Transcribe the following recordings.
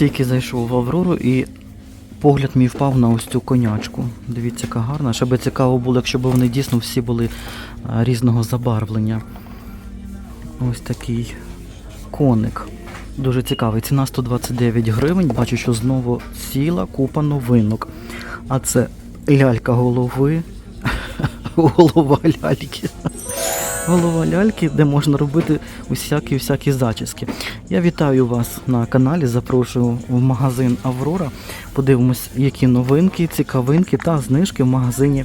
Тільки зайшов в Аврору і погляд мій впав на ось цю конячку. Дивіться, яка гарна. Ще би цікаво було, якщо б вони дійсно всі були різного забарвлення. Ось такий коник. Дуже цікавий. Ціна 129 гривень. Бачу, що знову ціла купа новинок. А це лялька голови. Голова ляльки. Голова ляльки, де можна робити усякі всякі зачіски. Я вітаю вас на каналі. Запрошую в магазин Аврора. Подивимось, які новинки, цікавинки та знижки в магазині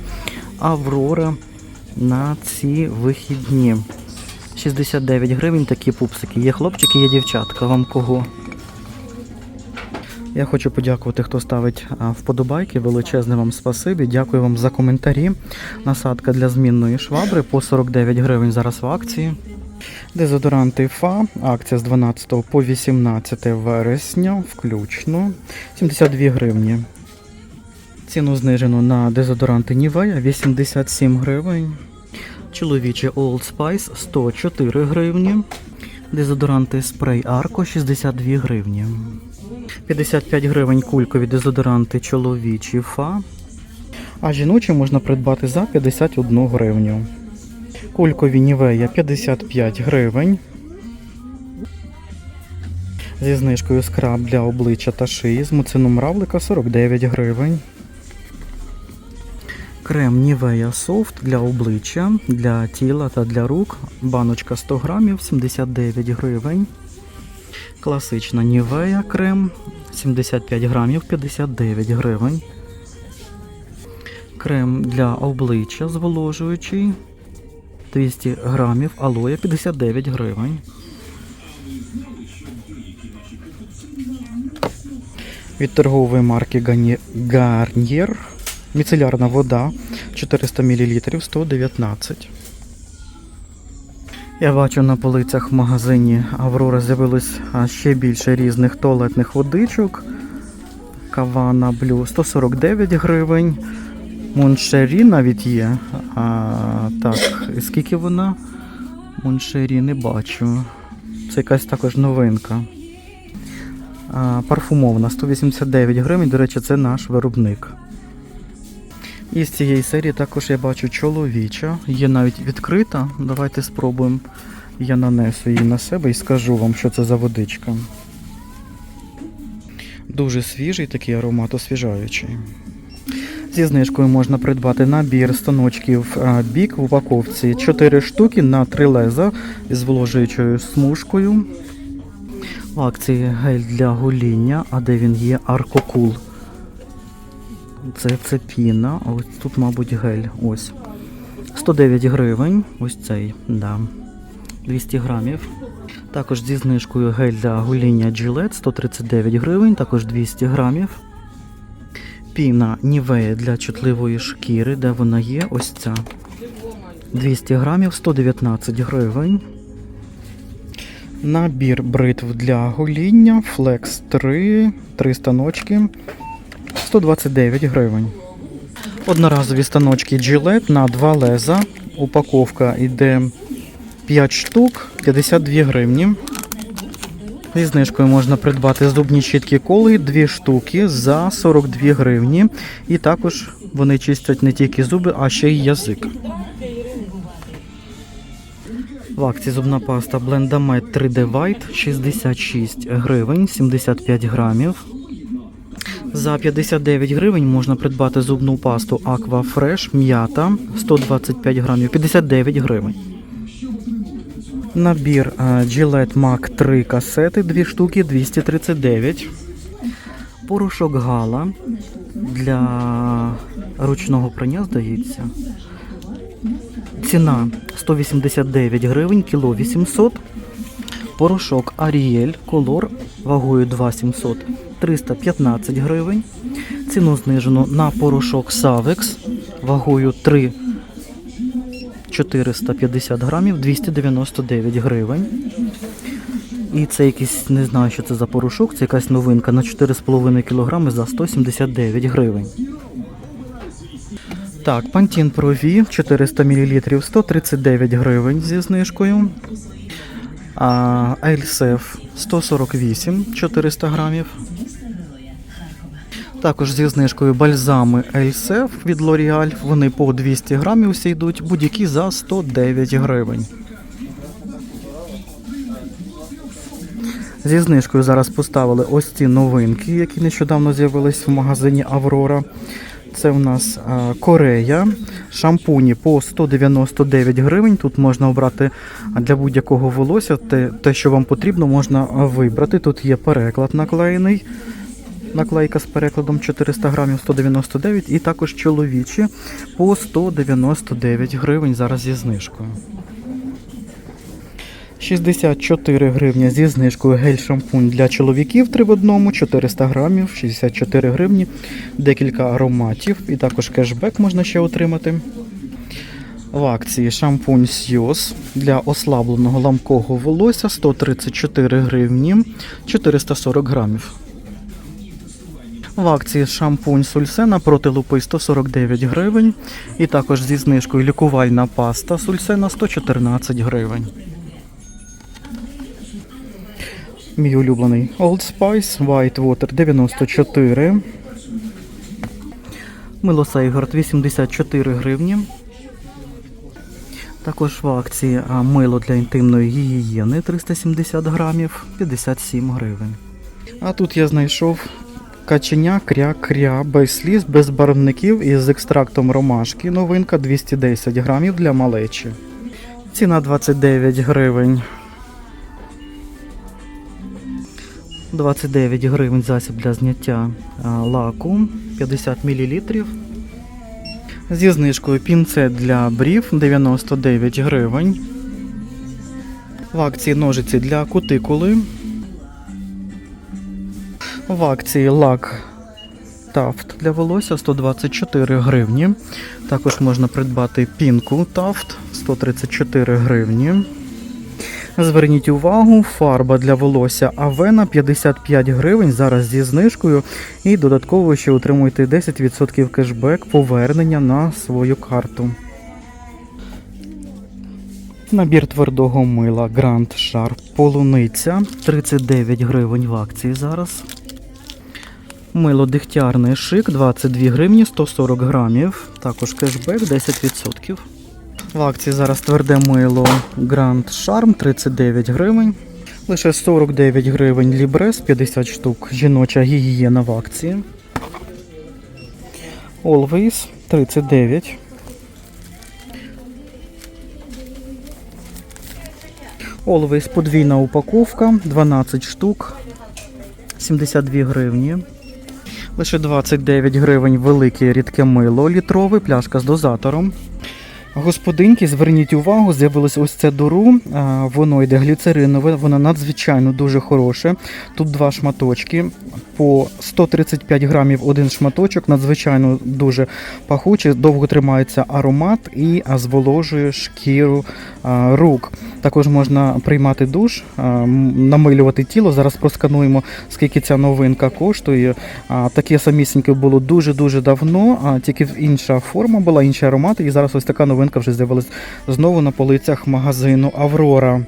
Аврора на ці вихідні. 69 гривень такі пупсики. Є хлопчики, є дівчатка. Вам кого? Я хочу подякувати, хто ставить вподобайки. Величезне вам спасибі. Дякую вам за коментарі. Насадка для змінної швабри по 49 гривень зараз в акції. Дезодоранти ФА. Акція з 12 по 18 вересня, включно 72 гривні. Ціну знижено на дезодоранти Нівея 87 гривень. Чоловічі Old Spice 104 гривні. Дезодоранти спрей Арко 62 гривні. 55 гривень кулькові дезодоранти чоловічі ФА. А жіночі можна придбати за 51 гривню. Кулькові Нівея 55 гривень. Зі знижкою скраб для обличчя та шиї з муцином равлика 49 гривень. Крем Нівея Софт для обличчя, для тіла та для рук. Баночка 100 грамів 79 гривень. Класична Нівея крем 75 грамів 59 гривень. Крем для обличчя зволожуючий 200 грамів алоє 59 гривень. Від торгової марки Гарнір міцелярна вода 400 мл 119. Я бачу на полицях в магазині Аврора з'явилось ще більше різних туалетних водичок. Кавана Блю 149 гривень. Моншері навіть є. А, так, скільки вона? Моншері не бачу. Це якась також новинка. А, парфумована 189 гривень. До речі, це наш виробник. І з цієї серії також я бачу чоловіча. Є навіть відкрита. Давайте спробуємо. Я нанесу її на себе і скажу вам, що це за водичка. Дуже свіжий такий аромат освіжаючий. Зі знижкою можна придбати набір станочків бік в упаковці 4 штуки на 3 леза з вложуючою смужкою. В акції гель для гоління, а де він є Аркокул. Це, це піна, ось тут, мабуть, гель. Ось. 109 гривень. Ось цей, да. 200 грамів. Також зі знижкою гель для гоління Gillette 139 гривень, також 200 грамів. Піна Нівея для чутливої шкіри, де вона є, ось ця. 200 грамів, 119 гривень. Набір бритв для гоління Flex 3, 3 станочки. 129 гривень. Одноразові станочки Gillette на 2 леза. Упаковка йде 5 штук, 52 гривні. Зі знижкою можна придбати зубні щітки коли 2 штуки за 42 гривні. І також вони чистять не тільки зуби, а ще й язик. В акції зубна паста Blendamed 3D White 66 гривень, 75 грамів. За 59 гривень можна придбати зубну пасту Aqua Fresh м'ята 125 грамів 59 гривень. Набір е, Gillette Mac 3 касети 2 штуки 239. Порошок Гала для ручного прання, здається. Ціна 189 гривень, кіло 800. Порошок Аріель Колор вагою 2700 315 гривень. Ціну знижено на порошок Savex вагою 3 450 грамів 299 гривень. І це якийсь, не знаю, що це за порошок, це якась новинка на 4,5 кг за 179 гривень. Так, Pro V 400 мл 139 гривень зі знижкою. А Ельсеф 148 400 грамів Також зі знижкою бальзами Ельсеф від L'Oreal. Вони по 200 грамів всі будь-які за 109 гривень. Зі знижкою зараз поставили ось ці новинки, які нещодавно з'явились в магазині Аврора. Це у нас Корея. Шампуні по 199 гривень. Тут можна обрати для будь-якого волосся. Те, що вам потрібно, можна вибрати. Тут є переклад наклеєний. Наклейка з перекладом 400 грамів 199 і також чоловічі по 199 гривень зараз зі знижкою. 64 гривні зі знижкою гель-шампунь для чоловіків 3 в одному, 400 грамів, 64 гривні, декілька ароматів і також кешбек можна ще отримати. В акції шампунь Сйоз для ослабленого ламкого волосся 134 гривні, 440 грамів. В акції шампунь Сульсена проти лупи 149 гривень. І також зі знижкою лікувальна паста Сульсена 114 гривень. Мій улюблений Old Spice White Water 94. Мило Сейгард 84 гривні. Також в акції мило для інтимної гігієни 370 грамів 57 гривень. А тут я знайшов каченя кря-кря без сліз, без барвників і з екстрактом ромашки. Новинка 210 грамів для малечі. Ціна 29 гривень. 29 гривень засіб для зняття лаку 50 мл. Зі знижкою пінцет для брів 99 гривень. В акції ножиці для кутикули. В акції лак Тафт для волосся 124 гривні. Також можна придбати пінку Тафт 134 гривні. Зверніть увагу, фарба для волосся Авена 55 гривень зараз зі знижкою. І додатково ще отримуєте 10% кешбек повернення на свою карту. Набір твердого мила Grand Sharp Полуниця 39 гривень в акції зараз. Мило дегтярний шик 22 гривні 140 грамів. Також кешбек 10%. В акції зараз тверде мило Grand Charm 39 гривень. Лише 49 гривень Лібрес 50 штук. Жіноча гігієна в акції. Always 39. Always подвійна упаковка 12 штук. 72 гривні. Лише 29 гривень велике рідке мило літрове, пляшка з дозатором. Господинки, зверніть увагу, з'явилось ось це дуру. Воно йде гліцеринове, воно надзвичайно дуже хороше. Тут два шматочки. По 135 грамів один шматочок, надзвичайно дуже пахучий, довго тримається аромат і зволожує шкіру рук. Також можна приймати душ, намилювати тіло. Зараз проскануємо, скільки ця новинка коштує. Таке самісіньке було дуже-дуже давно, тільки інша форма була, інші аромати. І зараз ось така новинка вже з'явилась знову на полицях магазину Аврора.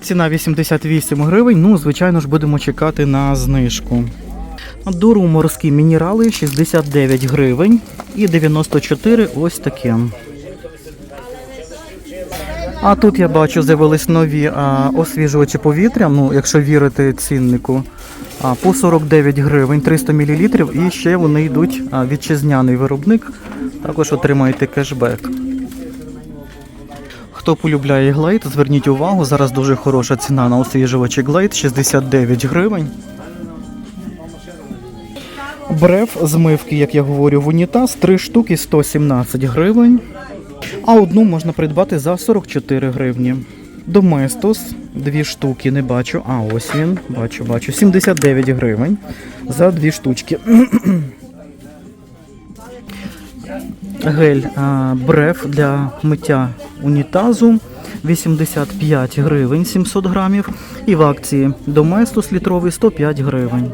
Ціна 88 гривень. Ну, звичайно ж, будемо чекати на знижку. Дуру морські мінерали 69 гривень і 94 ось таке. А тут я бачу, з'явились нові а, освіжувачі повітря, ну, якщо вірити ціннику. А, по 49 гривень 300 мл і ще вони йдуть а, вітчизняний виробник. Також отримаєте кешбек. Хто полюбляє Glade, зверніть увагу, зараз дуже хороша ціна на освіжувачі Glade 69 гривень. Бреф змивки, як я говорю, в унітаз 3 штуки 117 гривень. А одну можна придбати за 44 гривні. Доместос, дві штуки, не бачу. А, ось він, бачу, бачу. 79 гривень за дві штучки. Гель бреф для миття унітазу 85 гривень 700 грамів. І в акції Доместос літровий 105 гривень.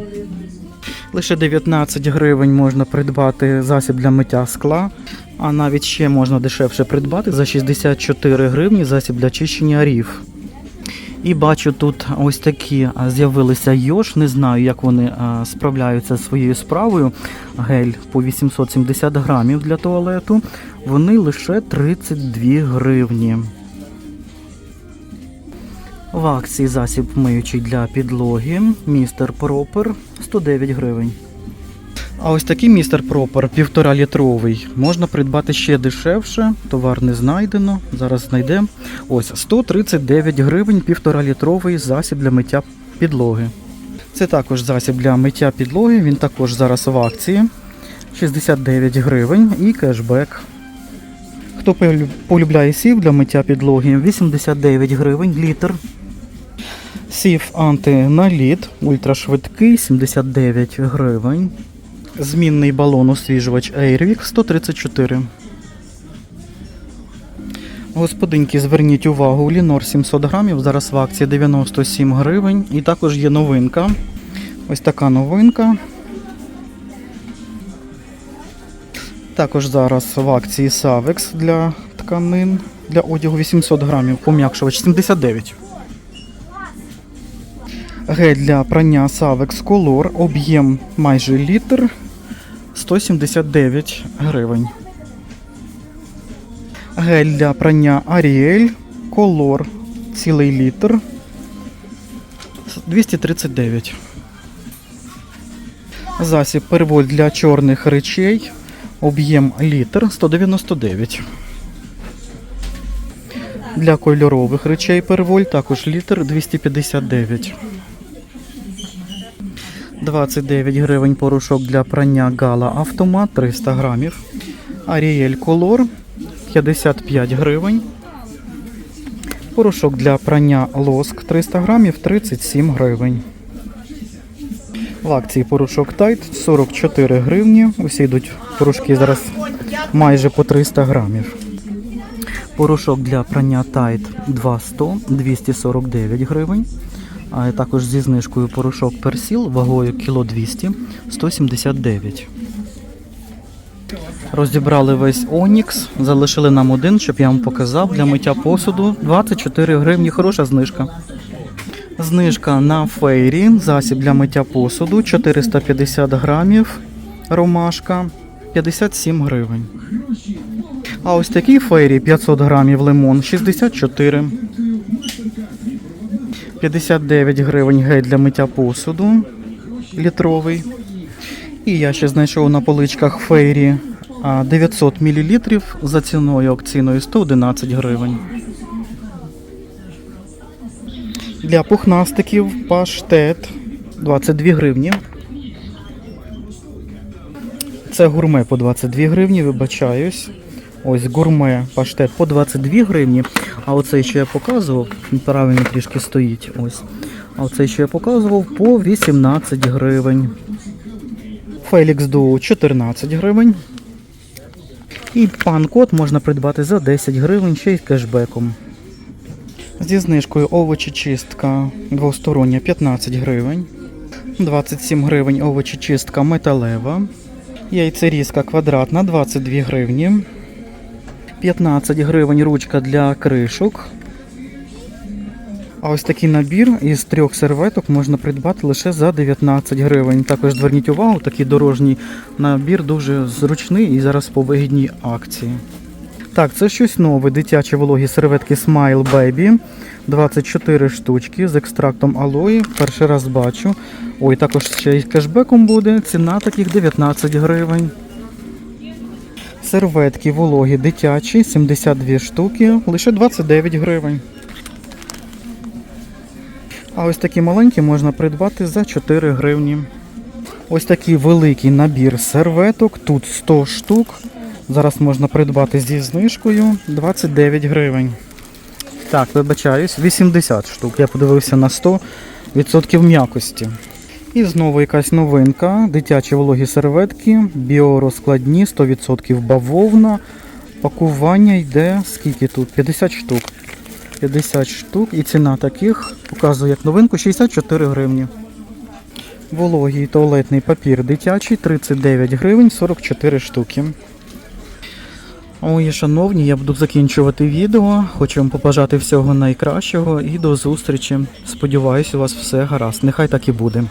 Лише 19 гривень можна придбати засіб для миття скла, а навіть ще можна дешевше придбати за 64 гривні засіб для чищення рів. І бачу, тут ось такі з'явилися йош. Не знаю, як вони справляються зі своєю справою. Гель по 870 грамів для туалету. Вони лише 32 гривні. В акції засіб миючий для підлоги. Містер Пропер 109 гривень. А ось такий містер Пропер півтора літровий. Можна придбати ще дешевше. Товар не знайдено. Зараз знайдемо. Ось 139 гривень, півтора літровий засіб для миття підлоги. Це також засіб для миття підлоги. Він також зараз в акції. 69 гривень і кешбек. Хто полюбляє сів для миття підлоги, 89 гривень літр. Сів антиналіт, ультрашвидкий, 79 гривень. Змінний балон освіжувач Airwick 134. Господинки, зверніть увагу, Лінор 700 грамів, зараз в акції 97 гривень. І також є новинка. Ось така новинка. Також зараз в акції Savex для тканин для одягу 800 грамів, пом'якшувач 79. Гель для прання Savex Color, об'єм майже літр 179 гривень. Гель для прання Ariel Color цілий літр 239. Засіб переволь для чорних речей. Об'єм літр 199. Для кольорових речей переволь також літр 259. 29 гривень порошок для прання Гала Автомат 300 грамів. Ariel Color 55 гривень. Порошок для прання Лоск 300 грамів 37 гривень. В акції порошок Тайт 44 гривні. Усі йдуть порошки зараз майже по 300 грамів. Порошок для прання Тайт 200 249 гривень. А також зі знижкою порошок Персіл вагою кіло 200 179. Розібрали весь Онікс, залишили нам один, щоб я вам показав для миття посуду. 24 гривні, хороша знижка. Знижка на фейрі, засіб для миття посуду 450 грамів, ромашка 57 гривень. А ось такий фейрі 500 грамів лимон 64. 59 гривень гель для миття посуду літровий. І я ще знайшов на поличках фейрі 900 мл за ціною акційною 111 гривень. Для пухнастиків паштет 22 гривні. Це гурме по 22 гривні, вибачаюсь. Ось гурме паштет по 22 гривні. А оцей, що я показував, правильно трішки стоїть. Ось. А оцей, що я показував, по 18 гривень. Фелікс Дуо 14 гривень. І пан-код можна придбати за 10 гривень ще й кешбеком. Зі знижкою овочечистка двостороння 15 гривень. 27 гривень овочечистка металева. Яйцерізка квадратна 22 гривні. 15 гривень ручка для кришок. А ось такий набір із трьох серветок можна придбати лише за 19 гривень. Також зверніть увагу, такий дорожній набір дуже зручний і зараз по вигідній акції. Так, це щось нове. Дитячі вологі серветки Smile Baby. 24 штучки з екстрактом алої. Перший раз бачу. Ой, також ще й кешбеком буде. Ціна таких 19 гривень. Серветки вологі дитячі, 72 штуки, лише 29 гривень. А ось такі маленькі можна придбати за 4 гривні. Ось такий великий набір серветок, тут 100 штук. Зараз можна придбати зі знижкою 29 гривень. Так, вибачаюсь, 80 штук. Я подивився на 100% м'якості. І знову якась новинка. Дитячі вологі серветки, біорозкладні, 100% бавовна. Пакування йде скільки тут? 50 штук. 50 штук. І ціна таких показую як новинку 64 гривні. Вологий туалетний папір дитячий 39 гривень 44 штуки. Ой, шановні, я буду закінчувати відео. Хочу вам побажати всього найкращого і до зустрічі. Сподіваюсь, у вас все гаразд. Нехай так і буде.